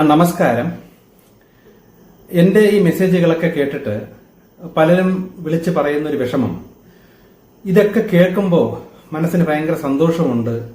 നമസ്കാരം. എന്റെ ഈ മെസ്സേജുകളൊക്കെ കേട്ടിട്ട് പലരും വിളിച്ച് പറയുന്ന ഒരു വിഷമം. ഇതൊക്കെ കേൾക്കുമ്പോൾ മനസ്സിന് ഭയങ്കര സന്തോഷമുണ്ട്.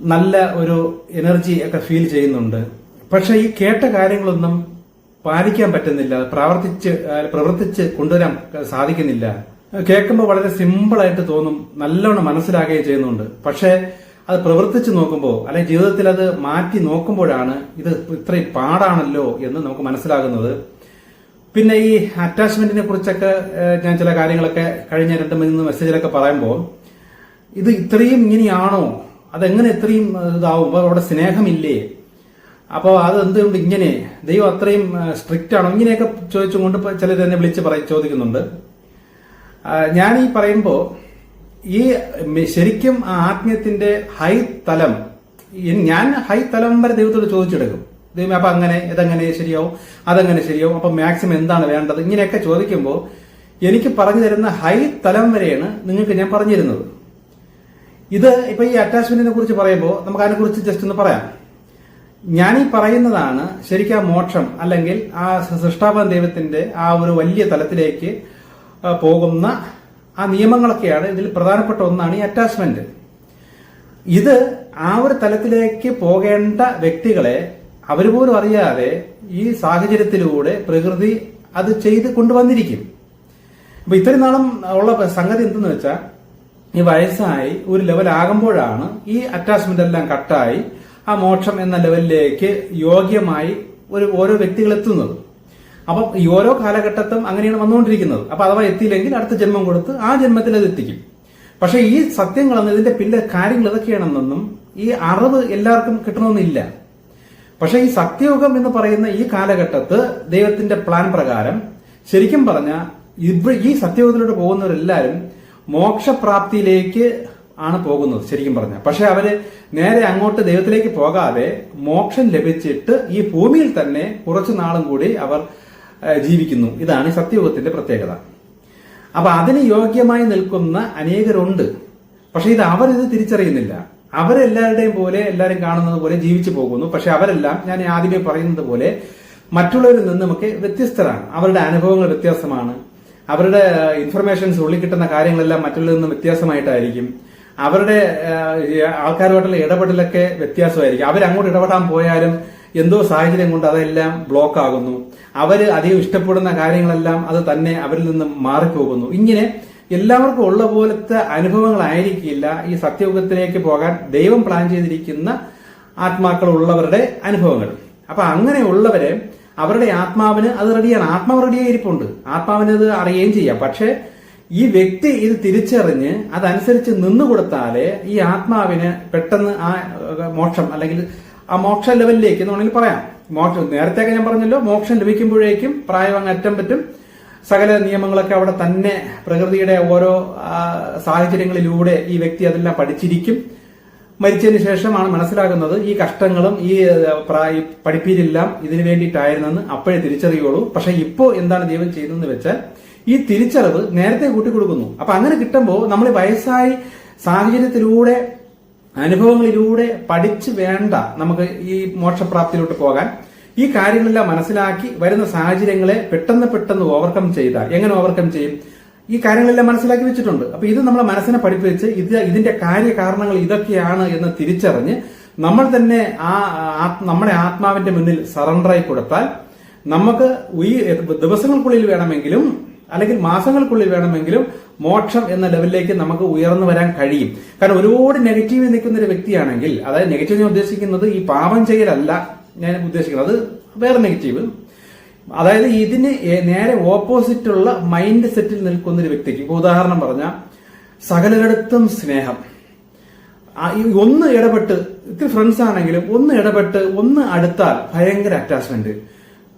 നല്ല ഒരു എനർജി ഒക്കെ ഫീൽ ചെയ്യുന്നുണ്ട്. പക്ഷേ ഈ കേട്ട കാര്യങ്ങളൊന്നും പാലിക്കാൻ പറ്റുന്നില്ല പ്രവർത്തിച്ച് പ്രവർത്തിച്ച് കൊണ്ടുവരാൻ സാധിക്കുന്നില്ല. കേൾക്കുമ്പോൾ വളരെ സിമ്പിളായിട്ട് തോന്നും നല്ലോണം മനസ്സിലാകുകയും ചെയ്യുന്നുണ്ട്. പക്ഷേ അത് പ്രവർത്തിച്ച് നോക്കുമ്പോൾ അല്ലെങ്കിൽ ജീവിതത്തിൽ അത് മാറ്റി നോക്കുമ്പോഴാണ് ഇത് ഇത്രയും പാടാണല്ലോ എന്ന് നമുക്ക് മനസ്സിലാകുന്നത്. പിന്നെ ഈ അറ്റാച്ച്മെന്റിനെ കുറിച്ചൊക്കെ ഞാൻ ചില കാര്യങ്ങളൊക്കെ കഴിഞ്ഞ രണ്ട് മൂന്ന് മെസ്സേജിലൊക്കെ പറയുമ്പോൾ ഇത് ഇത്രയും ഇങ്ങനെയാണോ? അതെങ്ങനെ ഇത്രയും ഇതാവും അവിടെ സ്നേഹമില്ലേ? അപ്പോൾ അത് എന്തുകൊണ്ട് ഇങ്ങനെ? ദൈവം അത്രയും സ്ട്രിക്റ്റ് ആണോ? ഇങ്ങനെയൊക്കെ ചോദിച്ചുകൊണ്ട് ചിലർ എന്നെ വിളിച്ച് പറ ചോദിക്കുന്നുണ്ട്. ഞാൻ ഈ പറയുമ്പോൾ ഈ ശരിക്കും ആ ആത്മീയത്തിന്റെ ഹൈ തലം ഞാൻ ഹൈ തലം വരെ ദൈവത്തോട് ചോദിച്ചെടുക്കും. ദൈവം അപ്പൊ അങ്ങനെ ഇതെങ്ങനെ ശരിയാവും അതെങ്ങനെ ശരിയാവും അപ്പൊ മാക്സിമം എന്താണ് വേണ്ടത്? ഇങ്ങനെയൊക്കെ ചോദിക്കുമ്പോൾ എനിക്ക് പറഞ്ഞു തരുന്ന ഹൈ തലം വരെയാണ് നിങ്ങൾക്ക് ഞാൻ പറഞ്ഞു തരുന്നത് ഇത് ഇപ്പൊ ഈ അറ്റാച്ച്മെന്റിനെ കുറിച്ച് പറയുമ്പോൾ നമുക്ക് അതിനെ കുറിച്ച് ജസ്റ്റ് ഒന്ന് പറയാം. ഞാൻ ഈ പറയുന്നതാണ് ശരിക്കും ആ മോക്ഷം അല്ലെങ്കിൽ ആ സൃഷ്ടാപന ദൈവത്തിന്റെ ആ ഒരു വലിയ തലത്തിലേക്ക് പോകുന്ന ആ നിയമങ്ങളൊക്കെയാണ് ഇതിൽ പ്രധാനപ്പെട്ട ഒന്നാണ് ഈ അറ്റാച്ച്മെന്റ് ഇത് ആ ഒരു തലത്തിലേക്ക് പോകേണ്ട വ്യക്തികളെ അവർ പോലും അറിയാതെ ഈ സാഹചര്യത്തിലൂടെ പ്രകൃതി അത് ചെയ്ത് കൊണ്ടുവന്നിരിക്കും. അപ്പൊ ഇത്രയും നാളും ഉള്ള സംഗതി എന്തെന്ന് വെച്ചാൽ ഈ വയസ്സായി ഒരു ലെവൽ ആകുമ്പോഴാണ് ഈ അറ്റാച്ച്മെന്റ് എല്ലാം കട്ടായി ആ മോക്ഷം എന്ന ലെവലിലേക്ക് യോഗ്യമായി ഒരു ഓരോ വ്യക്തികൾ എത്തുന്നത്. അപ്പം ഈ ഓരോ കാലഘട്ടത്തും അങ്ങനെയാണ് വന്നുകൊണ്ടിരിക്കുന്നത്. അപ്പൊ അഥവാ എത്തിയില്ലെങ്കിൽ അടുത്ത ജന്മം കൊടുത്ത് ആ ജന്മത്തിൽ അത് എത്തിക്കും. പക്ഷെ ഈ സത്യങ്ങളെന്ന് ഇതിന്റെ പിന്നെ കാര്യങ്ങൾ ഇതൊക്കെയാണെന്നൊന്നും ഈ അറിവ് എല്ലാവർക്കും കിട്ടണമെന്നില്ല. പക്ഷെ ഈ സത്യയോഗം എന്ന് പറയുന്ന ഈ കാലഘട്ടത്ത് ദൈവത്തിന്റെ പ്ലാൻ പ്രകാരം ശരിക്കും പറഞ്ഞ ഇവ ഈ സത്യയുഗത്തിലൂടെ പോകുന്നവരെല്ലാവരും മോക്ഷപ്രാപ്തിയിലേക്ക് ആണ് പോകുന്നത് ശരിക്കും പറഞ്ഞ. പക്ഷെ അവർ നേരെ അങ്ങോട്ട് ദൈവത്തിലേക്ക് പോകാതെ മോക്ഷം ലഭിച്ചിട്ട് ഈ ഭൂമിയിൽ തന്നെ കുറച്ചു നാളും കൂടി അവർ ജീവിക്കുന്നു. ഇതാണ് സത്യയോഗത്തിന്റെ പ്രത്യേകത. അപ്പൊ അതിന് യോഗ്യമായി നിൽക്കുന്ന അനേകരുണ്ട്. പക്ഷെ ഇത് അവരിത് തിരിച്ചറിയുന്നില്ല. അവരെല്ലാവരുടെയും പോലെ എല്ലാവരും കാണുന്നത് പോലെ ജീവിച്ചു പോകുന്നു. പക്ഷെ അവരെല്ലാം ഞാൻ ആദ്യമേ പറയുന്നത് പോലെ മറ്റുള്ളവരിൽ നിന്നുമൊക്കെ വ്യത്യസ്തരാണ്. അവരുടെ അനുഭവങ്ങൾ വ്യത്യാസമാണ്. അവരുടെ ഇൻഫർമേഷൻസ് ഉള്ളിൽ കിട്ടുന്ന കാര്യങ്ങളെല്ലാം മറ്റുള്ളവരിൽ നിന്നും വ്യത്യാസമായിട്ടായിരിക്കും. അവരുടെ ആൾക്കാരുമായിട്ടുള്ള ഇടപെടലൊക്കെ വ്യത്യാസമായിരിക്കും. അവരങ്ങോട്ട് ഇടപെടാൻ പോയാലും എന്തോ സാഹചര്യം കൊണ്ട് അതെല്ലാം ബ്ലോക്ക് ആകുന്നു. അവർ അധികം ഇഷ്ടപ്പെടുന്ന കാര്യങ്ങളെല്ലാം അത് തന്നെ അവരിൽ നിന്നും മാറിപ്പോകുന്നു. ഇങ്ങനെ എല്ലാവർക്കും ഉള്ള പോലത്തെ അനുഭവങ്ങളായിരിക്കില്ല ഈ സത്യയുഗത്തിലേക്ക് പോകാൻ ദൈവം പ്ലാൻ ചെയ്തിരിക്കുന്ന ആത്മാക്കളുള്ളവരുടെ അനുഭവങ്ങൾ. അപ്പൊ അങ്ങനെയുള്ളവരെ അവരുടെ ആത്മാവിന് അത് റെഡിയാണ് ആത്മാവ് റെഡിയായി ഇരിപ്പുണ്ട് ആത്മാവിന് അത് അറിയുകയും ചെയ്യാം. പക്ഷേ ഈ വ്യക്തി ഇത് തിരിച്ചറിഞ്ഞ് അതനുസരിച്ച് നിന്നുകൊടുത്താലേ ഈ ആത്മാവിന് പെട്ടെന്ന് ആ മോക്ഷം അല്ലെങ്കിൽ ആ മോക്ഷ ലെവലിലേക്ക് എന്ന് വേണമെങ്കിൽ പറയാം. മോക്ഷം നേരത്തെ ഞാൻ പറഞ്ഞല്ലോ മോക്ഷം ലഭിക്കുമ്പോഴേക്കും പ്രായം അങ്ങ് അറ്റം പറ്റും. സകല നിയമങ്ങളൊക്കെ അവിടെ തന്നെ പ്രകൃതിയുടെ ഓരോ സാഹചര്യങ്ങളിലൂടെ ഈ വ്യക്തി അതെല്ലാം പഠിച്ചിരിക്കും. മരിച്ചതിന് ശേഷമാണ് മനസ്സിലാകുന്നത് ഈ കഷ്ടങ്ങളും ഈ പ്രായ പഠിപ്പീരെല്ലാം ഇതിനു വേണ്ടിയിട്ടായിരുന്നെന്ന് അപ്പോഴേ തിരിച്ചറിയുള്ളൂ. പക്ഷെ ഇപ്പോ എന്താണ് ദൈവം ചെയ്യുന്നതെന്ന് വെച്ചാൽ ഈ തിരിച്ചറിവ് നേരത്തെ കൂട്ടിക്കൊടുക്കുന്നു. അപ്പൊ അങ്ങനെ കിട്ടുമ്പോൾ നമ്മൾ വയസ്സായി സാഹചര്യത്തിലൂടെ അനുഭവങ്ങളിലൂടെ പഠിച്ചു വേണ്ട നമുക്ക് ഈ മോക്ഷപ്രാപ്തിയിലോട്ട് പോകാൻ ഈ കാര്യങ്ങളെല്ലാം മനസ്സിലാക്കി വരുന്ന സാഹചര്യങ്ങളെ പെട്ടെന്ന് പെട്ടെന്ന് ഓവർകം ചെയ്താൽ എങ്ങനെ ഓവർകം ചെയ്യും? ഈ കാര്യങ്ങളെല്ലാം മനസ്സിലാക്കി വെച്ചിട്ടുണ്ട്. അപ്പൊ ഇത് നമ്മളെ മനസ്സിനെ പഠിപ്പിച്ച് ഇത് ഇതിന്റെ കാര്യകാരണങ്ങൾ ഇതൊക്കെയാണ് എന്ന് തിരിച്ചറിഞ്ഞ് നമ്മൾ തന്നെ ആ നമ്മുടെ ആത്മാവിന്റെ മുന്നിൽ സറണ്ടറായി കൊടുത്താൽ നമുക്ക് ഈ ദിവസങ്ങൾക്കുള്ളിൽ വേണമെങ്കിലും അല്ലെങ്കിൽ മാസങ്ങൾക്കുള്ളിൽ വേണമെങ്കിലും മോക്ഷം എന്ന ലെവലിലേക്ക് നമുക്ക് ഉയർന്നു വരാൻ കഴിയും. കാരണം ഒരുപാട് നെഗറ്റീവ് നിൽക്കുന്ന ഒരു വ്യക്തിയാണെങ്കിൽ അതായത് നെഗറ്റീവ് ഞാൻ ഉദ്ദേശിക്കുന്നത് ഈ പാപം ചെയ്യലല്ല ഞാൻ ഉദ്ദേശിക്കുന്നത് അത് വേറെ നെഗറ്റീവ് അതായത് ഇതിന് നേരെ ഓപ്പോസിറ്റുള്ള മൈൻഡ് സെറ്റിൽ നിൽക്കുന്ന ഒരു വ്യക്തിക്ക് ഉദാഹരണം പറഞ്ഞാൽ സകലരിടത്തും സ്നേഹം. ഒന്ന് ഇടപെട്ട് ഇത്തിരി ഫ്രണ്ട്സ് ആണെങ്കിലും ഒന്ന് ഇടപെട്ട് ഒന്ന് അടുത്താൽ ഭയങ്കര അറ്റാച്ച്മെന്റ്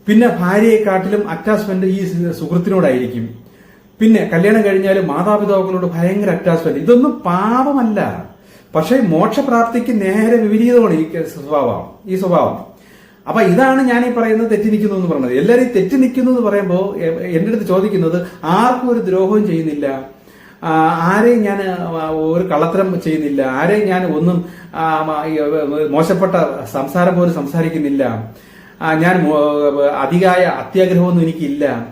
പിന്നെ ഭാര്യയെക്കാട്ടിലും അറ്റാച്ച്മെന്റ് ഈ സുഹൃത്തിനോടായിരിക്കും. പിന്നെ കല്യാണം കഴിഞ്ഞാൽ മാതാപിതാക്കളോട് ഭയങ്കര അറ്റാച്ച്മെന്റ് ഇതൊന്നും പാപമല്ല. പക്ഷേ മോക്ഷപ്രാപ്തിക്ക് നേരെ വിപരീതമാണ് ഈ സ്വഭാവം. ഈ സ്വഭാവം. അപ്പൊ ഇതാണ് ഞാൻ ഈ പറയുന്നത് തെറ്റി നിൽക്കുന്നു എന്ന് പറഞ്ഞത്. എല്ലാവരും തെറ്റി നിൽക്കുന്നു എന്ന് പറയുമ്പോൾ എന്റെ അടുത്ത് ചോദിക്കുന്നത് ആർക്കും ഒരു ദ്രോഹവും ചെയ്യുന്നില്ല. ആരെയും ഞാൻ ഒരു കള്ളത്തരം ചെയ്യുന്നില്ല. ആരെയും ഞാൻ ഒന്നും മോശപ്പെട്ട സംസാരം പോലും സംസാരിക്കുന്നില്ല. ഞാൻ അധികായ അത്യാഗ്രഹമൊന്നും എനിക്കില്ല.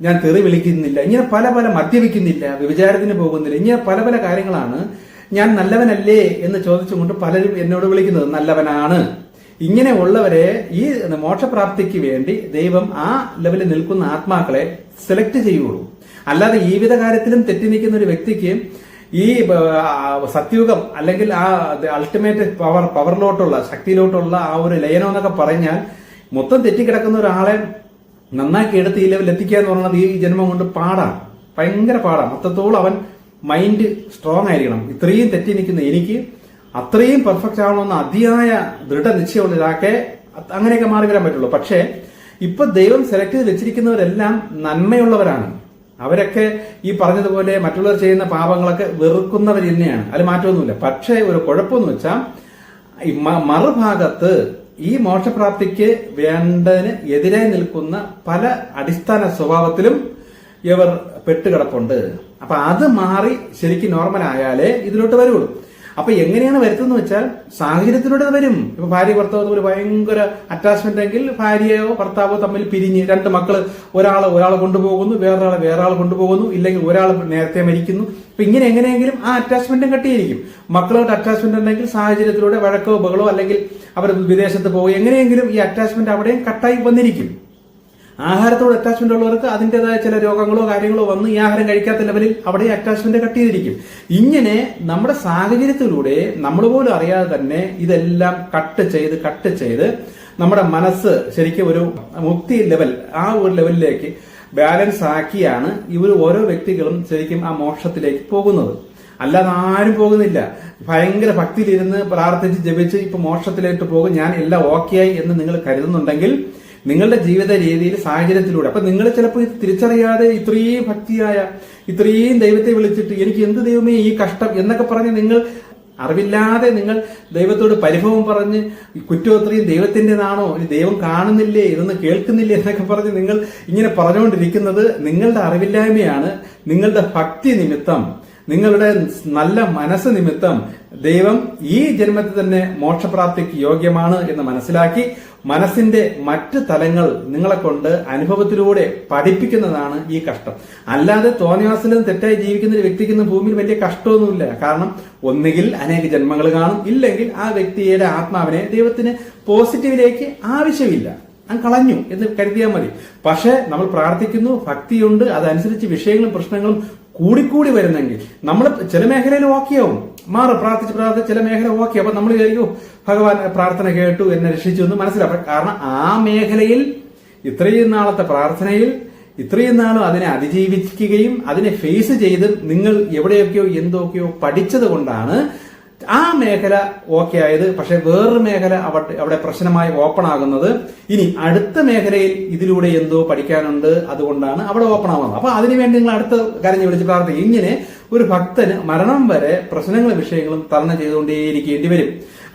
ഞാൻ തെറി വിളിക്കുന്നില്ല. ഇങ്ങനെ പല പല മദ്യപിക്കുന്നില്ല. വിചാരത്തിന് പോകുന്നില്ല. ഇങ്ങനെ പല പല കാര്യങ്ങളാണ്. ഞാൻ നല്ലവനല്ലേ എന്ന് ചോദിച്ചുകൊണ്ട് പലരും എന്നോട് വിളിക്കുന്നത്. നല്ലവനാണ്. ഇങ്ങനെ ഉള്ളവരെ ഈ മോക്ഷപ്രാപ്തിക്ക് വേണ്ടി ദൈവം ആ ലെവലിൽ നിൽക്കുന്ന ആത്മാക്കളെ സെലക്ട് ചെയ്യുള്ളൂ. അല്ലാതെ വിധ കാര്യത്തിലും തെറ്റി നിൽക്കുന്ന ഒരു വ്യക്തിക്ക് ഈ സത്യുഗം അല്ലെങ്കിൽ ആ അൾട്ടിമേറ്റ് പവർ പവറിലോട്ടുള്ള ശക്തിയിലോട്ടുള്ള ആ ഒരു ലയനം എന്നൊക്കെ പറഞ്ഞാൽ മൊത്തം തെറ്റിക്കിടക്കുന്ന ഒരാളെ നന്നാക്കി എടുത്ത് ഈ ലെവലിൽ എത്തിക്കുക എന്ന് പറയുന്നത് ഈ ജന്മം കൊണ്ട് പാടാണ്. ഭയങ്കര പാടാണ്. മൊത്തത്തോളം അവൻ മൈൻഡ് സ്ട്രോങ് ആയിരിക്കണം. ഇത്രയും തെറ്റി നിൽക്കുന്ന എനിക്ക് അത്രയും പെർഫെക്റ്റ് ആവണമെന്ന് അതിയായ ദൃഢനിശ്ചയമുള്ള ഒരാൾക്ക് അങ്ങനെയൊക്കെ മാറി വരാൻ പറ്റുള്ളൂ. പക്ഷേ ഇപ്പൊ ദൈവം സെലക്ട് ചെയ്ത് വെച്ചിരിക്കുന്നവരെല്ലാം നന്മയുള്ളവരാണ്. അവരൊക്കെ ഈ പറഞ്ഞതുപോലെ മറ്റുള്ളവർ ചെയ്യുന്ന പാപങ്ങളൊക്കെ വെറുക്കുന്നവർ തന്നെയാണ്. അതിൽ മാറ്റമൊന്നുമില്ല. പക്ഷെ ഒരു കുഴപ്പമെന്ന് വെച്ചാൽ മറുഭാഗത്ത് ഈ മോക്ഷപ്രാപ്തിക്ക് വേണ്ടതിന് എതിരായി നിൽക്കുന്ന പല അടിസ്ഥാന സ്വഭാവത്തിലും ഇവർ പെട്ടുകിടപ്പുണ്ട്. അപ്പൊ അത് മാറി ശരിക്കും നോർമൽ ആയാലേ ഇതിലോട്ട് വരുള്ളൂ അപ്പൊ എങ്ങനെയാണ് വരുത്തുന്നത് വെച്ചാൽ സാഹചര്യത്തിലൂടെ വരും. ഇപ്പൊ ഭാര്യ ഭർത്താവ് തമ്മിൽ ഭയങ്കര അറ്റാച്ച്മെന്റ് എങ്കിൽ ഭാര്യയോ ഭർത്താവോ തമ്മിൽ പിരിഞ്ഞ് രണ്ട് മക്കൾ ഒരാളെ ഒരാളെ കൊണ്ടുപോകുന്നു വേറൊരാളെ വേറൊരാൾ കൊണ്ടുപോകുന്നു ഇല്ലെങ്കിൽ ഒരാൾ നേരത്തെ മരിക്കുന്നു. അപ്പൊ ഇങ്ങനെ എങ്ങനെയെങ്കിലും ആ അറ്റാച്ച്മെന്റും കട്ടിയിരിക്കും. മക്കളോട് അറ്റാച്ച്മെന്റ് ഉണ്ടെങ്കിൽ സാഹചര്യത്തിലൂടെ വഴക്കോ ബഹളോ അല്ലെങ്കിൽ അവർ വിദേശത്ത് പോകും എങ്ങനെയെങ്കിലും ഈ അറ്റാച്ച്മെന്റ് അവിടെയും കട്ടായി വന്നിരിക്കും. ആഹാരത്തോട് അറ്റാച്ച്മെന്റ് ഉള്ളവർക്ക് അതിന്റെതായ ചില രോഗങ്ങളോ കാര്യങ്ങളോ വന്ന് ഈ ആഹാരം കഴിക്കാത്ത ലെവലിൽ അവിടെ അറ്റാച്ച്മെന്റ് കട്ട് ചെയ്തിരിക്കും ഇങ്ങനെ നമ്മുടെ സാഹചര്യത്തിലൂടെ നമ്മൾ പോലും അറിയാതെ തന്നെ ഇതെല്ലാം കട്ട് ചെയ്ത് കട്ട് ചെയ്ത് നമ്മുടെ മനസ്സ് ശരിക്കും ഒരു മുക്തി ലെവൽ ആ ഒരു ലെവലിലേക്ക് ബാലൻസ് ആക്കിയാണ് ഇവർ ഓരോ വ്യക്തികളും ശരിക്കും ആ മോക്ഷത്തിലേക്ക് പോകുന്നത്. അല്ലാതെ ആരും പോകുന്നില്ല. ഭയങ്കര ഭക്തിയിലിരുന്ന് പ്രാർത്ഥിച്ച് ജപിച്ച് ഇപ്പൊ മോക്ഷത്തിലേക്ക് പോകും. ഞാൻ എല്ലാം ഓക്കെയായി എന്ന് നിങ്ങൾ കരുതുന്നുണ്ടെങ്കിൽ നിങ്ങളുടെ ജീവിത രീതിയിൽ സാഹചര്യത്തിലൂടെ. അപ്പൊ നിങ്ങൾ ചിലപ്പോൾ തിരിച്ചറിയാതെ ഇത്രയും ഭക്തിയായ ഇത്രയും ദൈവത്തെ വിളിച്ചിട്ട് എനിക്ക് എന്ത് ദൈവമേ ഈ കഷ്ടം എന്നൊക്കെ പറഞ്ഞ് നിങ്ങൾ അറിവില്ലാതെ നിങ്ങൾ ദൈവത്തോട് പരിഭവം പറഞ്ഞ് ഈ കുറ്റം അത്രയും ദൈവത്തിന്റെതാണോ? ഇനി ദൈവം കാണുന്നില്ലേ? ഇതൊന്നും കേൾക്കുന്നില്ലേ? എന്നൊക്കെ പറഞ്ഞ് നിങ്ങൾ ഇങ്ങനെ പറഞ്ഞുകൊണ്ടിരിക്കുന്നത് നിങ്ങളുടെ അറിവില്ലായ്മയാണ് നിങ്ങളുടെ ഭക്തി നിമിത്തം. നിങ്ങളുടെ നല്ല മനസ്സ് നിമിത്തം ദൈവം ഈ ജന്മത്തിൽ തന്നെ മോക്ഷപ്രാപ്തിക്ക് യോഗ്യമാണ് എന്ന് മനസ്സിലാക്കി മനസ്സിന്റെ മറ്റ് തലങ്ങൾ നിങ്ങളെ കൊണ്ട് അനുഭവത്തിലൂടെ പഠിപ്പിക്കുന്നതാണ് ഈ കഷ്ടം. അല്ലാതെ തോന്നിവാസിലും തെറ്റായി ജീവിക്കുന്ന ഒരു വ്യക്തിക്ക് ഭൂമിയിൽ വലിയ കഷ്ടമൊന്നുമില്ല. കാരണം ഒന്നുകിൽ അനേക ജന്മങ്ങൾ കാണും. ഇല്ലെങ്കിൽ ആ വ്യക്തിയുടെ ആത്മാവിനെ ദൈവത്തിന് പോസിറ്റീവിലേക്ക് ആവശ്യമില്ല. ഞാൻ കളഞ്ഞു എന്ന് കരുതിയാൽ മതി. പക്ഷെ നമ്മൾ പ്രാർത്ഥിക്കുന്നു ഭക്തിയുണ്ട്. അതനുസരിച്ച് വിഷയങ്ങളും പ്രശ്നങ്ങളും കൂടിക്കൂടി വരുന്നെങ്കിൽ നമ്മൾ ചില മേഖലയിൽ ഓക്കെയാവും മാറും പ്രാർത്ഥിച്ച് പ്രാർത്ഥിച്ച് ചില മേഖല ഓക്കെ അപ്പൊ നമ്മൾ വിചാരിക്കും ഭഗവാൻ പ്രാർത്ഥന കേട്ടു എന്നെ രക്ഷിച്ചു എന്ന് മനസ്സിലാക്കും കാരണം ആ മേഖലയിൽ ഇത്രയും നാളത്തെ പ്രാർത്ഥനയിൽ ഇത്രയും നാളും അതിനെ അതിജീവിക്കുകയും അതിനെ ഫേസ് ചെയ്ത് നിങ്ങൾ എവിടെയൊക്കെയോ എന്തൊക്കെയോ പഠിച്ചത് കൊണ്ടാണ് ആ മേഖല ഓക്കെ ആയത് പക്ഷെ വേറൊരു മേഖല അവിടെ അവിടെ പ്രശ്നമായി ഓപ്പൺ ആകുന്നത്. ഇനി അടുത്ത മേഖലയിൽ ഇതിലൂടെ എന്തോ പഠിക്കാനുണ്ട് അതുകൊണ്ടാണ് അവിടെ ഓപ്പൺ ആവുന്നത്. അപ്പൊ അതിനുവേണ്ടി നിങ്ങൾ അടുത്ത കാര്യം വിളിച്ച് പ്രാർത്ഥിക്കും. ഇങ്ങനെ ഒരു ഭക്തന് മരണം വരെ പ്രശ്നങ്ങളും വിഷയങ്ങളും തരണം ചെയ്തുകൊണ്ടേയിരിക്കേണ്ടി വരും.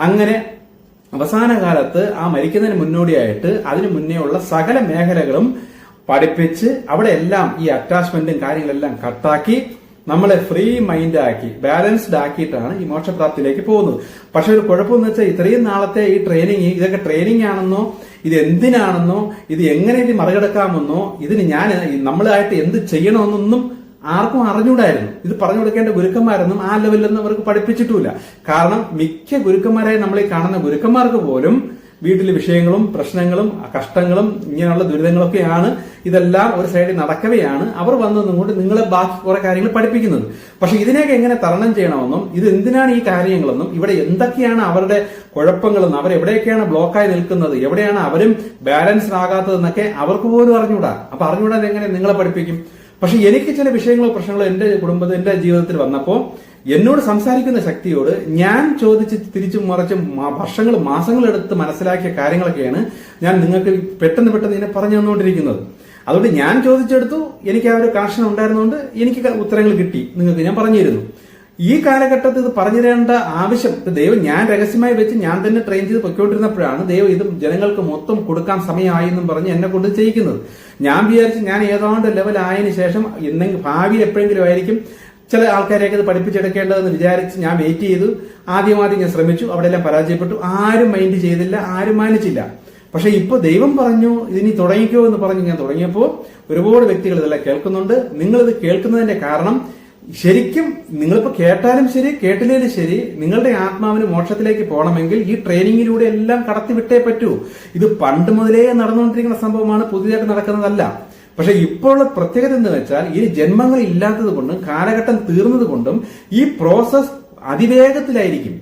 അങ്ങനെ അവസാന കാലത്ത് ആ മരിക്കുന്നതിന് മുന്നോടിയായിട്ട് അതിനു മുന്നേ ഉള്ള സകല മേഖലകളും പഠിപ്പിച്ച് അവിടെ എല്ലാം ഈ അറ്റാച്ച്മെന്റും കാര്യങ്ങളെല്ലാം കട്ടാക്കി നമ്മളെ ഫ്രീ മൈൻഡ് ആക്കി ബാലൻസ്ഡ് ആക്കിയിട്ടാണ് ഈ മോക്ഷപ്രാപ്തിയിലേക്ക് പോകുന്നത്. പക്ഷെ ഒരു കുഴപ്പമെന്ന് വെച്ചാൽ ഇത്രയും നാളത്തെ ഈ ട്രെയിനിങ് ഇതൊക്കെ ട്രെയിനിങ് ആണെന്നോ ഇത് എന്തിനാണെന്നോ ഇത് എങ്ങനെ ഇത് മറികടക്കാമെന്നോ ഇതിന് ഞാൻ നമ്മളായിട്ട് എന്ത് ചെയ്യണമെന്നൊന്നും ആർക്കും അറിഞ്ഞൂടായിരുന്നു ഇത് പറഞ്ഞു കൊടുക്കേണ്ട ഗുരുക്കന്മാരൊന്നും ആ ലെവലിലൊന്നും അവർക്ക് പഠിപ്പിച്ചിട്ടില്ല കാരണം മിക്ക ഗുരുക്കന്മാരായി നമ്മൾ ഈ കാണുന്ന ഗുരുക്കന്മാർക്ക് പോലും വീട്ടിലെ വിഷയങ്ങളും പ്രശ്നങ്ങളും കഷ്ടങ്ങളും ഇങ്ങനെയുള്ള ദുരിതങ്ങളൊക്കെയാണ് ഇതെല്ലാം ഒരു സൈഡിൽ നടക്കവെയാണ് അവർ വന്നതുകൊണ്ട് നിങ്ങളെ ബാക്കി കുറെ കാര്യങ്ങൾ പഠിപ്പിക്കുന്നത്. പക്ഷെ ഇതിനെയൊക്കെ എങ്ങനെ തരണം ചെയ്യണമെന്നും ഇത് എന്തിനാണ് ഈ കാര്യങ്ങളെന്നും ഇവിടെ എന്തൊക്കെയാണ് അവരുടെ കുഴപ്പങ്ങളെന്നും അവരെവിടെയൊക്കെയാണ് ബ്ലോക്കായി നിൽക്കുന്നത് എവിടെയാണ് അവരും ബാലൻസ്ഡ് ആകാത്തതെന്നൊക്കെ അവർക്ക് പോലും അറിഞ്ഞൂടാ അപ്പൊ അറിഞ്ഞുകൂടാൻ എങ്ങനെ നിങ്ങളെ പഠിപ്പിക്കും? പക്ഷെ എനിക്ക് ചില വിഷയങ്ങളോ പ്രശ്നങ്ങളോ എന്റെ കുടുംബത്തിൽ എന്റെ ജീവിതത്തിൽ വന്നപ്പോൾ എന്നോട് സംസാരിക്കുന്ന ശക്തിയോട് ഞാൻ ചോദിച്ച് തിരിച്ചും മറിച്ചും വർഷങ്ങൾ മാസങ്ങൾ എടുത്ത് മനസ്സിലാക്കിയ കാര്യങ്ങളൊക്കെയാണ് ഞാൻ നിങ്ങൾക്ക് പെട്ടെന്ന് പെട്ടെന്ന് ഇതിനെ പറഞ്ഞു തന്നുകൊണ്ടിരിക്കുന്നത്. അതുകൊണ്ട് ഞാൻ ചോദിച്ചെടുത്തു എനിക്ക് ആ ഒരു കണക്ഷൻ ഉണ്ടായിരുന്നുകൊണ്ട് എനിക്ക് ഉത്തരങ്ങൾ കിട്ടി. നിങ്ങൾക്ക് ഞാൻ പറഞ്ഞിരുന്നു. ഈ കാലഘട്ടത്തിൽ ഇത് പറഞ്ഞു തരേണ്ട ആവശ്യം ദൈവം ഞാൻ രഹസ്യമായി വെച്ച് ഞാൻ തന്നെ ട്രെയിൻ ചെയ്ത് പൊയ്ക്കൊണ്ടിരുന്നപ്പോഴാണ് ദൈവം ഇത് ജനങ്ങൾക്ക് മൊത്തം കൊടുക്കാൻ സമയമായി എന്നും പറഞ്ഞ് എന്നെ കൊണ്ട് ചെയ്യിക്കുന്നത്. ഞാൻ വിചാരിച്ച് ഞാൻ ഏതാണ്ട് ലെവൽ ആയതിനു ശേഷം എന്തെങ്കിലും ഭാവിയിൽ എപ്പോഴെങ്കിലും ആയിരിക്കും ചില ആൾക്കാരെയൊക്കെ ഇത് പഠിപ്പിച്ചെടുക്കേണ്ടതെന്ന് വിചാരിച്ച് ഞാൻ വെയിറ്റ് ചെയ്തു. ആദ്യം ആദ്യം ഞാൻ ശ്രമിച്ചു. അവിടെയെല്ലാം പരാജയപ്പെട്ടു. ആരും മൈൻഡ് ചെയ്തില്ല ആരും മാനിച്ചില്ല. പക്ഷേ ഇപ്പോൾ ദൈവം പറഞ്ഞു ഇതിനി തുടങ്ങിക്കോ എന്ന് പറഞ്ഞ് ഞാൻ തുടങ്ങിയപ്പോൾ ഒരുപാട് വ്യക്തികൾ ഇതെല്ലാം കേൾക്കുന്നുണ്ട്. നിങ്ങളിത് കേൾക്കുന്നതിന്റെ കാരണം ശരിക്കും നിങ്ങളിപ്പോ കേട്ടാലും ശരി കേട്ടില്ലേലും ശരി നിങ്ങളുടെ ആത്മാവിന് മോക്ഷത്തിലേക്ക് പോകണമെങ്കിൽ ഈ ട്രെയിനിങ്ങിലൂടെ എല്ലാം കടത്തിവിട്ടേ പറ്റൂ. ഇത് പണ്ട് മുതലേ നടന്നുകൊണ്ടിരിക്കുന്ന സംഭവമാണ് പുതിയതായിട്ട് നടക്കുന്നതല്ല. പക്ഷെ ഇപ്പോഴുള്ള പ്രത്യേകത എന്ന് വെച്ചാൽ ഈ ജന്മങ്ങൾ ഇല്ലാത്തത് കൊണ്ടും കാലഘട്ടം തീർന്നത് കൊണ്ടും ഈ പ്രോസസ് അതിവേഗത്തിലായിരിക്കും.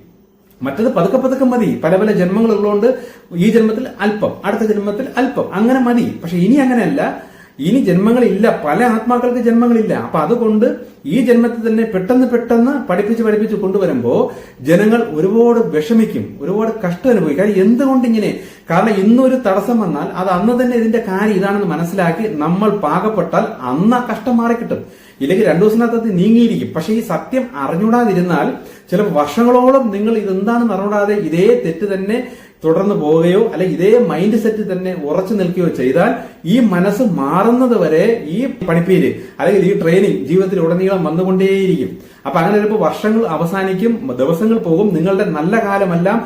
മറ്റത് പതുക്കെ പതുക്കെ മതി. പല പല ജന്മങ്ങൾ ഉള്ളതുകൊണ്ട് ഈ ജന്മത്തിൽ അല്പം അടുത്ത ജന്മത്തിൽ അല്പം. അങ്ങനെ മതി. പക്ഷെ ഇനി അങ്ങനെയല്ല. ഇനി ജന്മങ്ങളില്ല പല ആത്മാക്കൾക്ക് ജന്മങ്ങളില്ല. അപ്പൊ അതുകൊണ്ട് ഈ ജന്മത്തിൽ തന്നെ പെട്ടെന്ന് പെട്ടെന്ന് പഠിപ്പിച്ച് പഠിപ്പിച്ച് കൊണ്ടുവരുമ്പോൾ ജനങ്ങൾ ഒരുപാട് വിഷമിക്കും ഒരുപാട് കഷ്ടം അനുഭവിക്കും. കാര്യം എന്തുകൊണ്ട് ഇങ്ങനെ? കാരണം ഇന്നൊരു തടസ്സം വന്നാൽ അത് അന്ന് തന്നെ ഇതിന്റെ കാര്യം ഇതാണെന്ന് മനസ്സിലാക്കി നമ്മൾ പാകപ്പെട്ടാൽ അന്ന് ആ കഷ്ടം മാറിക്കിട്ടും. ഇല്ലെങ്കിൽ രണ്ടു ദിവസത്തിനകത്ത് നീങ്ങിയിരിക്കും. പക്ഷെ ഈ സത്യം അറിഞ്ഞൂടാതിരുന്നാൽ ചില വർഷങ്ങളോളം നിങ്ങൾ ഇതെന്താണെന്ന് അറിഞ്ഞൂടാതെ ഇതേ തെറ്റ് തന്നെ തുടർന്ന് പോവുകയോ അല്ലെങ്കിൽ ഇതേ മൈൻഡ് സെറ്റ് തന്നെ ഉറച്ചു നിൽക്കുകയോ ചെയ്താൽ ഈ മനസ്സ് മാറുന്നത് വരെ ഈ പണിപ്പീര് അല്ലെങ്കിൽ ഈ ട്രെയിനിങ് ജീവിതത്തിൽ ഉടനീളം വന്നുകൊണ്ടേയിരിക്കും. അപ്പൊ അങ്ങനെ ഒരു വർഷങ്ങൾ അവസാനിക്കും ദിവസങ്ങൾ പോകും നിങ്ങളുടെ നല്ല കാലമെല്ലാം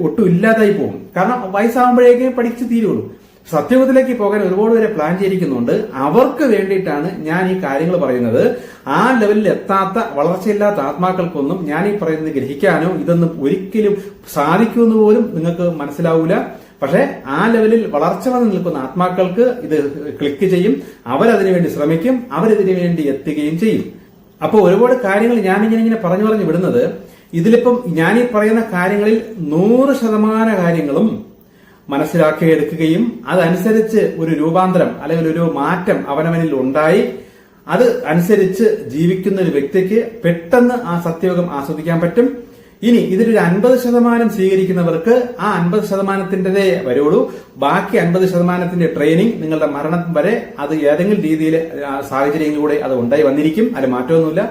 ഒട്ടും ഇല്ലാതായി പോകും. കാരണം വയസ്സാകുമ്പോഴേക്കും പഠിച്ചു തീരുള്ളൂ. സത്യവത്തിലേക്ക് പോകാൻ ഒരുപാട് പേരെ പ്ലാൻ ചെയ്തിരിക്കുന്നുണ്ട്. അവർക്ക് വേണ്ടിയിട്ടാണ് ഞാൻ ഈ കാര്യങ്ങൾ പറയുന്നത്. ആ ലെവലിൽ എത്താത്ത വളർച്ചയില്ലാത്ത ആത്മാക്കൾക്കൊന്നും ഞാൻ ഈ പറയുന്നത് ഗ്രഹിക്കാനോ ഇതൊന്നും ഒരിക്കലും സാധിക്കുമെന്ന് പോലും നിങ്ങൾക്ക് മനസ്സിലാവൂല. പക്ഷേ ആ ലെവലിൽ വളർച്ച വന്ന് നിൽക്കുന്ന ആത്മാക്കൾക്ക് ഇത് ക്ലിക്ക് ചെയ്യും. അവരതിനു വേണ്ടി ശ്രമിക്കും. അവരതിനു വേണ്ടി എത്തുകയും ചെയ്യും. അപ്പോൾ ഒരുപാട് കാര്യങ്ങൾ ഞാനിങ്ങനെ ഇങ്ങനെ പറഞ്ഞു പറഞ്ഞു വിടുന്നത്. ഇതിലിപ്പം ഞാൻ ഈ പറയുന്ന കാര്യങ്ങളിൽ നൂറ് ശതമാന കാര്യങ്ങളും മനസ്സിലാക്കിയെടുക്കുകയും അതനുസരിച്ച് ഒരു രൂപാന്തരം അല്ലെങ്കിൽ ഒരു മാറ്റം അവനവനിൽ ഉണ്ടായി. അത് അനുസരിച്ച് ജീവിക്കുന്ന ഒരു വ്യക്തിക്ക് പെട്ടെന്ന് ആ സത്യയോഗം ആസ്വദിക്കാൻ പറ്റും. ഇനി ഇതിലൊരു അൻപത് ശതമാനം സ്വീകരിക്കുന്നവർക്ക് ആ അൻപത് ശതമാനത്തിന്റെതേ വരുള്ളൂ. ബാക്കി അൻപത് ശതമാനത്തിന്റെ ട്രെയിനിങ് നിങ്ങളുടെ മരണം വരെ അത് ഏതെങ്കിലും രീതിയിൽ സാഹചര്യങ്ങളിലൂടെ അത് ഉണ്ടായി വന്നിരിക്കും. അതിൽ മാറ്റമൊന്നുമില്ല.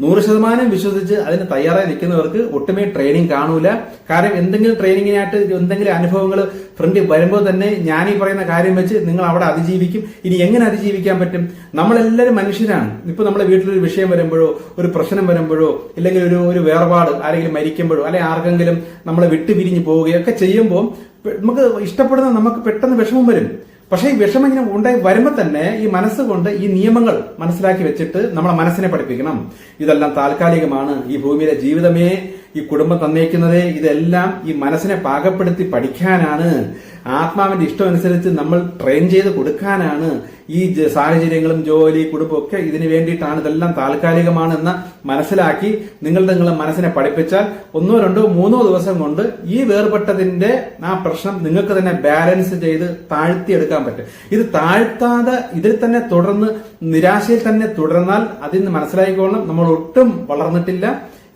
നൂറ് ശതമാനം വിശ്വസിച്ച് അതിന് തയ്യാറായി നിൽക്കുന്നവർക്ക് ഒട്ടുമേ ട്രെയിനിങ് കാണൂല. കാരണം എന്തെങ്കിലും ട്രെയിനിങ്ങിനായിട്ട് എന്തെങ്കിലും അനുഭവങ്ങൾ ഫ്രണ്ടിൽ വരുമ്പോൾ തന്നെ ഞാൻ ഈ പറയുന്ന കാര്യം വെച്ച് നിങ്ങൾ അവിടെ അതിജീവിക്കും. ഇനി എങ്ങനെ അതിജീവിക്കാൻ പറ്റും? നമ്മളെല്ലാവരും മനുഷ്യരാണ്. ഇപ്പൊ നമ്മുടെ വീട്ടിലൊരു വിഷയം വരുമ്പോഴോ ഒരു പ്രശ്നം വരുമ്പോഴോ ഇല്ലെങ്കിൽ ഒരു ഒരു വേർപാട് ആരെങ്കിലും മരിക്കുമ്പോഴോ അല്ലെങ്കിൽ ആർക്കെങ്കിലും നമ്മളെ വിട്ടുപിരിഞ്ഞു പോവുകയൊക്കെ ചെയ്യുമ്പോൾ നമുക്ക് ഇഷ്ടപ്പെടുന്ന നമുക്ക് പെട്ടെന്ന് വിഷമം വരും. പക്ഷേ ഈ വിഷമം ഇങ്ങനെ ഉണ്ടായി വരുമ്പോൾ തന്നെ ഈ മനസ്സുകൊണ്ട് ഈ നിയമങ്ങൾ മനസ്സിലാക്കി വെച്ചിട്ട് നമ്മളെ മനസ്സിനെ പഠിപ്പിക്കണം. ഇതെല്ലാം താൽക്കാലികമാണ്. ഈ ഭൂമിയിലെ ജീവിതമേ ഈ കുടുംബം തന്നേക്കുന്നതേ ഇതെല്ലാം ഈ മനസ്സിനെ പാകപ്പെടുത്തി പഠിക്കാനാണ്. ആത്മാവിന്റെ ഇഷ്ടമനുസരിച്ച് നമ്മൾ ട്രെയിൻ ചെയ്ത് കൊടുക്കാനാണ്. ഈ സാഹചര്യങ്ങളും ജോലി കുടുംബം ഒക്കെ ഇതിന് വേണ്ടിയിട്ടാണ് ഇതെല്ലാം താൽക്കാലികമാണെന്ന് മനസ്സിലാക്കി നിങ്ങൾ നിങ്ങളുടെ മനസ്സിനെ പഠിപ്പിച്ചാൽ ഒന്നോ രണ്ടോ മൂന്നോ ദിവസം കൊണ്ട് ഈ വേർപെട്ടതിന്റെ ആ പ്രശ്നം നിങ്ങൾക്ക് തന്നെ ബാലൻസ് ചെയ്ത് താഴ്ത്തിയെടുക്കാൻ പറ്റും. ഇത് താഴ്ത്താതെ ഇതിൽ തന്നെ തുടർന്ന് നിരാശയിൽ തന്നെ തുടർന്നാൽ അതിൽ നിന്ന് മനസ്സിലാക്കിക്കോളണം നമ്മൾ ഒട്ടും വളർന്നിട്ടില്ല.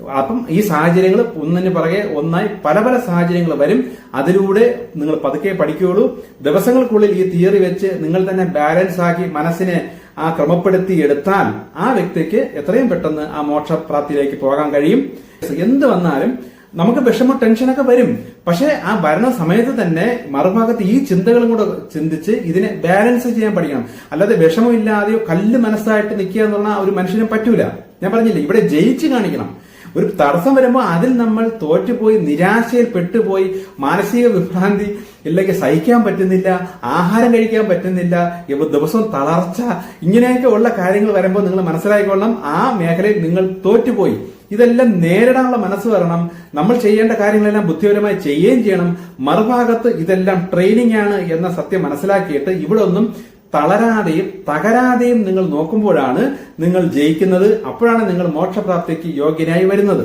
അപ്പം ഈ സാഹചര്യങ്ങൾ ഒന്നിന് പിറകെ ഒന്നായി പല പല സാഹചര്യങ്ങൾ വരും. അതിലൂടെ നിങ്ങൾ പതുക്കെ പഠിക്കുകയുള്ളൂ. ദിവസങ്ങൾക്കുള്ളിൽ ഈ തിയറി വെച്ച് നിങ്ങൾ തന്നെ ബാലൻസ് ആക്കി മനസ്സിനെ ആ ക്രമപ്പെടുത്തി എടുത്താൽ ആ വ്യക്തിക്ക് എത്രയും പെട്ടെന്ന് ആ മോക്ഷപ്രാപ്തിയിലേക്ക് പോകാൻ കഴിയും. എന്ത് വന്നാലും നമുക്ക് വിഷമ ടെൻഷനൊക്കെ വരും. പക്ഷേ ആ ഭരണ സമയത്ത് തന്നെ മറുഭാഗത്ത് ഈ ചിന്തകളും കൂടെ ചിന്തിച്ച് ഇതിനെ ബാലൻസ് ചെയ്യാൻ പഠിക്കണം. അല്ലാതെ വിഷമമില്ലാതെയോ കല്ല് മനസ്സായിട്ട് നിൽക്കുക എന്നുള്ള ഒരു മനുഷ്യനെ പറ്റൂല. ഞാൻ പറഞ്ഞില്ലേ ഇവിടെ ജയിച്ച് കാണിക്കണം. ഒരു തടസ്സം വരുമ്പോൾ അതിൽ നമ്മൾ തോറ്റുപോയി നിരാശയിൽ പെട്ടുപോയി മാനസിക വിഭ്രാന്തി ഇല്ലെങ്കിൽ സഹിക്കാൻ പറ്റുന്നില്ല ആഹാരം കഴിക്കാൻ പറ്റുന്നില്ല ഇവ ദിവസവും തളർച്ച ഇങ്ങനെയൊക്കെ ഉള്ള കാര്യങ്ങൾ വരുമ്പോൾ നിങ്ങൾ മനസ്സിലാക്കിക്കൊള്ളണം ആ മേഖലയിൽ നിങ്ങൾ തോറ്റുപോയി. ഇതെല്ലാം നേരിടാനുള്ള മനസ്സ് വരണം. നമ്മൾ ചെയ്യേണ്ട കാര്യങ്ങളെല്ലാം ബുദ്ധിപരമായി ചെയ്യുകയും ചെയ്യണം. മറുഭാഗത്ത് ഇതെല്ലാം ട്രെയിനിങ് ആണ് എന്ന സത്യം മനസ്സിലാക്കിയിട്ട് ഇവിടെ ഒന്നും തളരാതെയും തകരാതെയും നിങ്ങൾ നോക്കുമ്പോഴാണ് നിങ്ങൾ ജയിക്കുന്നത്. അപ്പോഴാണ് നിങ്ങൾ മോക്ഷപ്രാപ്തിക്ക് യോഗ്യനായി വരുന്നത്.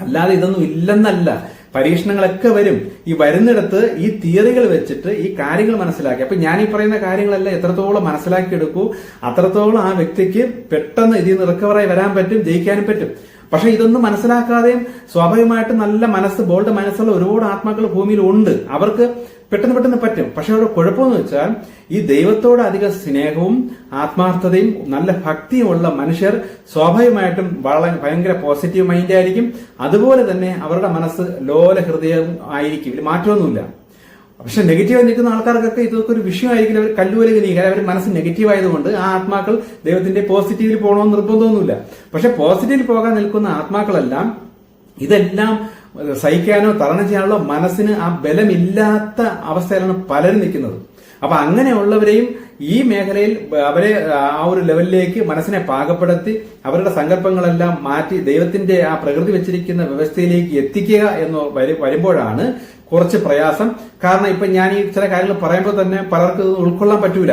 അല്ലാതെ ഇതൊന്നും ഇല്ലെന്നല്ല. പരീക്ഷണങ്ങളൊക്കെ വരും. ഈ വരുന്നിടത്ത് ഈ തിയറികൾ വെച്ചിട്ട് ഈ കാര്യങ്ങൾ മനസ്സിലാക്കി. അപ്പൊ ഞാൻ ഈ പറയുന്ന കാര്യങ്ങളെല്ലാം എത്രത്തോളം മനസ്സിലാക്കിയെടുക്കൂ അത്രത്തോളം ആ വ്യക്തിക്ക് പെട്ടെന്ന് ഇതിൽ നിന്ന് റിക്കവറായി വരാൻ പറ്റും ജയിക്കാനും പറ്റും. പക്ഷെ ഇതൊന്നും മനസ്സിലാക്കാതെയും സ്വാഭാവികമായിട്ടും നല്ല മനസ്സ് ബോൾഡ് മനസ്സുള്ള ഒരുപാട് ആത്മാക്കൾ ഭൂമിയിൽ ഉണ്ട്. അവർക്ക് പെട്ടെന്ന് പെട്ടെന്ന് പറ്റും. പക്ഷെ അവിടെ കുഴപ്പമെന്ന് വെച്ചാൽ ഈ ദൈവത്തോട് അധികം സ്നേഹവും ആത്മാർത്ഥതയും നല്ല ഭക്തിയുമുള്ള മനുഷ്യർ സ്വാഭാവികമായിട്ടും വളരെ ഭയങ്കര പോസിറ്റീവ് മൈൻഡ് ആയിരിക്കും. അതുപോലെ തന്നെ അവരുടെ മനസ്സ് ലോല ഹൃദയം ആയിരിക്കും. ഇതിൽ മാറ്റമൊന്നുമില്ല. പക്ഷെ നെഗറ്റീവായി നിൽക്കുന്ന ആൾക്കാർക്കൊക്കെ ഇതൊക്കെ ഒരു വിഷയമായിരിക്കും അവർ കല്ലുപോലെ നീക്കാൻ അവർ മനസ്സ് നെഗറ്റീവ് ആയതുകൊണ്ട് ആ ആത്മാക്കൾ ദൈവത്തിന്റെ പോസിറ്റീവിൽ പോകണമെന്ന് നിർബന്ധമൊന്നുമില്ല. പക്ഷെ പോസിറ്റീവിൽ പോകാൻ നിൽക്കുന്ന ആത്മാക്കളെല്ലാം ഇതെല്ലാം സഹിക്കാനോ തരണം ചെയ്യാനുള്ള മനസ്സിന് ആ ബലമില്ലാത്ത അവസ്ഥയിലാണ് പലരും നിൽക്കുന്നത്. അപ്പൊ അങ്ങനെയുള്ളവരെയും ഈ മേഖലയിൽ അവരെ ആ ഒരു ലെവലിലേക്ക് മനസ്സിനെ പാകപ്പെടുത്തി അവരുടെ സങ്കല്പങ്ങളെല്ലാം മാറ്റി ദൈവത്തിന്റെ ആ പ്രകൃതി വെച്ചിരിക്കുന്ന വ്യവസ്ഥയിലേക്ക് എത്തിക്കുക എന്ന് വരു- വരുമ്പോഴാണ് കുറച്ച് പ്രയാസം. കാരണം ഇപ്പൊ ഞാൻ ഈ ചില കാര്യങ്ങൾ പറയുമ്പോൾ തന്നെ പലർക്കും ഉൾക്കൊള്ളാൻ പറ്റൂല.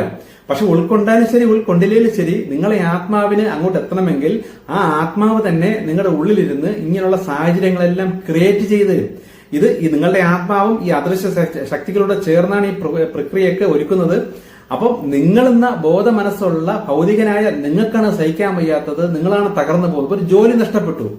പക്ഷെ ഉൾക്കൊണ്ടാലും ശരി ഉൾക്കൊണ്ടില്ലേലും ശരി നിങ്ങളെ ആത്മാവിന് അങ്ങോട്ട് എത്തണമെങ്കിൽ ആ ആത്മാവ് തന്നെ നിങ്ങളുടെ ഉള്ളിലിരുന്ന് ഇങ്ങനെയുള്ള സാഹചര്യങ്ങളെല്ലാം ക്രിയേറ്റ് ചെയ്ത് ഇത് ഈ നിങ്ങളുടെ ആത്മാവും ഈ അദൃശ്യ ശക്തി- ശക്തികളോട് ചേർന്നാണ് ഈ പ്ര- പ്രക്രിയയൊക്കെ ഒരുക്കുന്നത്. അപ്പം നിങ്ങളെന്ന ബോധ മനസ്സുള്ള ഭൗതികനായ നിങ്ങൾക്കാണ് സഹിക്കാൻ വയ്യാത്തത് നിങ്ങളാണ് തകർന്നു പോകുന്നത്. ഒരു ജോലി നഷ്ടപ്പെട്ടു.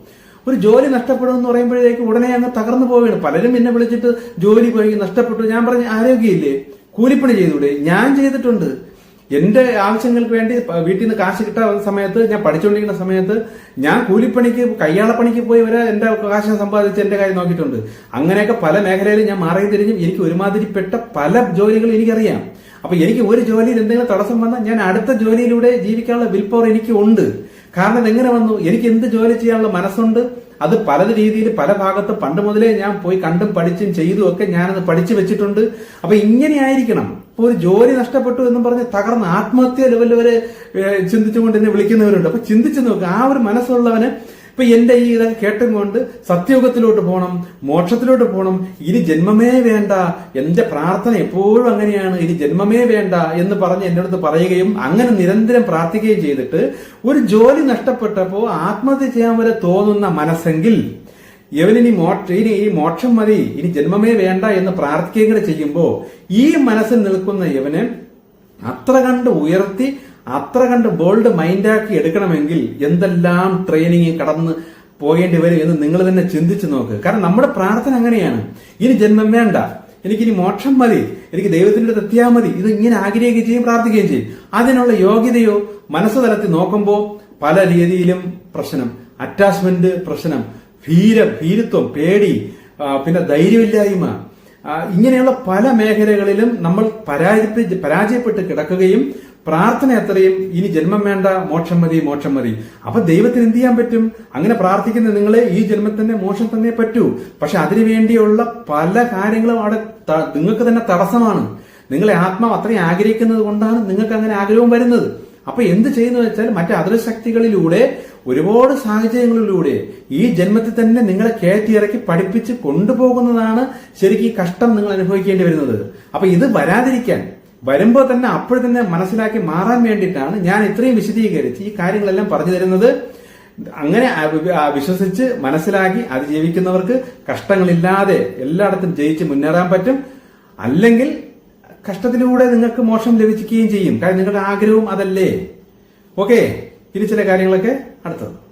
ഒരു ജോലി നഷ്ടപ്പെടും എന്ന് പറയുമ്പോഴേക്ക് ഉടനെ അങ്ങ് തകർന്നു പോവുകയാണ്. പലരും എന്നെ വിളിച്ചിട്ട് ജോലി പോയി നഷ്ടപ്പെട്ടു. ഞാൻ പറഞ്ഞു ആരോഗ്യമില്ലേ? കൂലിപ്പണി ചെയ്തൂടെ ഞാൻ ചെയ്തിട്ടുണ്ട്. എന്റെ ആവശ്യങ്ങൾക്ക് വേണ്ടി വീട്ടിൽ നിന്ന് കാശ് കിട്ടാവുന്ന സമയത്ത് ഞാൻ പഠിച്ചുകൊണ്ടിരിക്കുന്ന സമയത്ത് ഞാൻ കൂലിപ്പണിക്ക് കയ്യാളപ്പണിക്ക് പോയി വരെ എന്റെ കാശ് സമ്പാദിച്ച് എന്റെ കാര്യം നോക്കിയിട്ടുണ്ട്. അങ്ങനെയൊക്കെ പല മേഖലയിലും ഞാൻ മാറി തിരിഞ്ഞും എനിക്ക് ഒരുമാതിരിപ്പെട്ട പല ജോലികളും എനിക്കറിയാം. അപ്പൊ എനിക്ക് ഒരു ജോലിയിൽ എന്തെങ്കിലും തടസ്സം വന്നാൽ ഞാൻ അടുത്ത ജോലിയിലൂടെ ജീവിക്കാനുള്ള വിൽ പവർ എനിക്ക് ഉണ്ട് കാരണം എങ്ങനെ വന്നു? എനിക്ക് എന്ത് ജോലി ചെയ്യാനുള്ള മനസ്സുണ്ട്? അത് പല രീതിയിൽ പല ഭാഗത്ത് പണ്ട് മുതലേ ഞാൻ പോയി കണ്ടും പഠിച്ചും ചെയ്തും ഒക്കെ ഞാനത് പഠിച്ചു വെച്ചിട്ടുണ്ട്. അപ്പൊ ഇങ്ങനെ ആയിരിക്കണം. ഒരു ജോലി നഷ്ടപ്പെട്ടു എന്നും പറഞ്ഞ് തകർന്ന് ആത്മഹത്യ ലെവലിൽ വരെ ചിന്തിച്ചുകൊണ്ട് എന്നെ വിളിക്കുന്നവരുണ്ട്. അപ്പൊ ചിന്തിച്ചു നോക്ക് ആ ഒരു മനസ്സുള്ളവന് ഇപ്പൊ എന്റെ ഈ ഇതൊക്കെ കേട്ടും കൊണ്ട് സത്യയുഗത്തിലോട്ട് പോകണം മോക്ഷത്തിലോട്ട് പോകണം ഇനി ജന്മമേ വേണ്ട എന്റെ പ്രാർത്ഥന എപ്പോഴും അങ്ങനെയാണ് ഇനി ജന്മമേ വേണ്ട എന്ന് പറഞ്ഞ് എന്റെ അടുത്ത് പറയുകയും അങ്ങനെ നിരന്തരം പ്രാർത്ഥിക്കുകയും ചെയ്തിട്ട് ഒരു ജോലി നഷ്ടപ്പെട്ടപ്പോ ആത്മഹത്യ ചെയ്യാൻ വരെ തോന്നുന്ന മനസ്സെങ്കിൽ ഇവനിനി മോ ഇനി ഈ മോക്ഷം മതി ഇനി ജന്മമേ വേണ്ട എന്ന് പ്രാർത്ഥിക്കുകയും കൂടെ ചെയ്യുമ്പോൾ ഈ മനസ്സിൽ നിൽക്കുന്ന ഇവന് അത്ര കണ്ട് ഉയർത്തി അത്ര കണ്ട് ബോൾഡ് മൈൻഡാക്കി എടുക്കണമെങ്കിൽ എന്തെല്ലാം ട്രെയിനിങ് കടന്ന് പോകേണ്ടി വരും എന്ന് നിങ്ങൾ തന്നെ ചിന്തിച്ചു നോക്ക്. കാരണം നമ്മുടെ പ്രാർത്ഥന അങ്ങനെയാണ്. ഇനി ജന്മം വേണ്ട എനിക്കിനി മോക്ഷം മതി എനിക്ക് ദൈവത്തിന്റെ അടുത്ത് എത്തിയാൽ മതി ഇത് ഇങ്ങനെ ആഗ്രഹിക്കുകയും പ്രാർത്ഥിക്കുകയും ചെയ്യും. അതിനുള്ള യോഗ്യതയോ മനസ്സ് തലത്തിൽ നോക്കുമ്പോൾ പല രീതിയിലും പ്രശ്നം അറ്റാച്ച്മെന്റ് പ്രശ്നം ഭീര ഭീരുത്വം പേടി പിന്നെ ധൈര്യമില്ലായ്മ ഇങ്ങനെയുള്ള പല മേഖലകളിലും നമ്മൾ പരാജയപ്പെട്ട് പരാജയപ്പെട്ട് കിടക്കുകയും പ്രാർത്ഥന എത്രയും ഇനി ജന്മം വേണ്ട മോക്ഷം മതി മോക്ഷം മതി. അപ്പൊ ദൈവത്തിന് എന്ത് ചെയ്യാൻ പറ്റും? അങ്ങനെ പ്രാർത്ഥിക്കുന്ന നിങ്ങളെ ഈ ജന്മത്തിന്റെ മോക്ഷം തന്നെ പറ്റൂ. പക്ഷെ അതിനുവേണ്ടിയുള്ള പല കാര്യങ്ങളും അവിടെ നിങ്ങൾക്ക് തന്നെ തടസ്സമാണ്. നിങ്ങളെ ആത്മാവ് അത്രയും ആഗ്രഹിക്കുന്നത് കൊണ്ടാണ് നിങ്ങൾക്ക് അങ്ങനെ ആഗ്രഹവും വരുന്നത്. അപ്പൊ എന്ത് ചെയ്യുന്നു വെച്ചാൽ മറ്റ് അദൃശക്തികളിലൂടെ ഒരുപാട് സാഹചര്യങ്ങളിലൂടെ ഈ ജന്മത്തിൽ തന്നെ നിങ്ങളെ കയറ്റിയിറക്കി പഠിപ്പിച്ച് കൊണ്ടുപോകുന്നതാണ് ശരിക്കും ഈ കഷ്ടം നിങ്ങൾ അനുഭവിക്കേണ്ടി വരുന്നത്. അപ്പൊ ഇത് വരാതിരിക്കാൻ വരുമ്പോൾ തന്നെ അപ്പോൾ തന്നെ മനസ്സിലാക്കി മാറാൻ വേണ്ടിയിട്ടാണ് ഞാൻ ഇത്രയും വിശദീകരിച്ച് ഈ കാര്യങ്ങളെല്ലാം പറഞ്ഞു തരുന്നത്. അങ്ങനെ വിശ്വസിച്ച് മനസ്സിലാക്കി അതിജീവിക്കുന്നവർക്ക് കഷ്ടങ്ങളില്ലാതെ എല്ലായിടത്തും ജയിച്ച് മുന്നേറാൻ പറ്റും. അല്ലെങ്കിൽ കഷ്ടത്തിലൂടെ നിങ്ങൾക്ക് മോശം ലഭിക്കുകയും ചെയ്യും. കാരണം നിങ്ങളുടെ ആഗ്രഹവും അതല്ലേ. ഓക്കെ ഇനി ചില കാര്യങ്ങളൊക്കെ അടുത്തത്.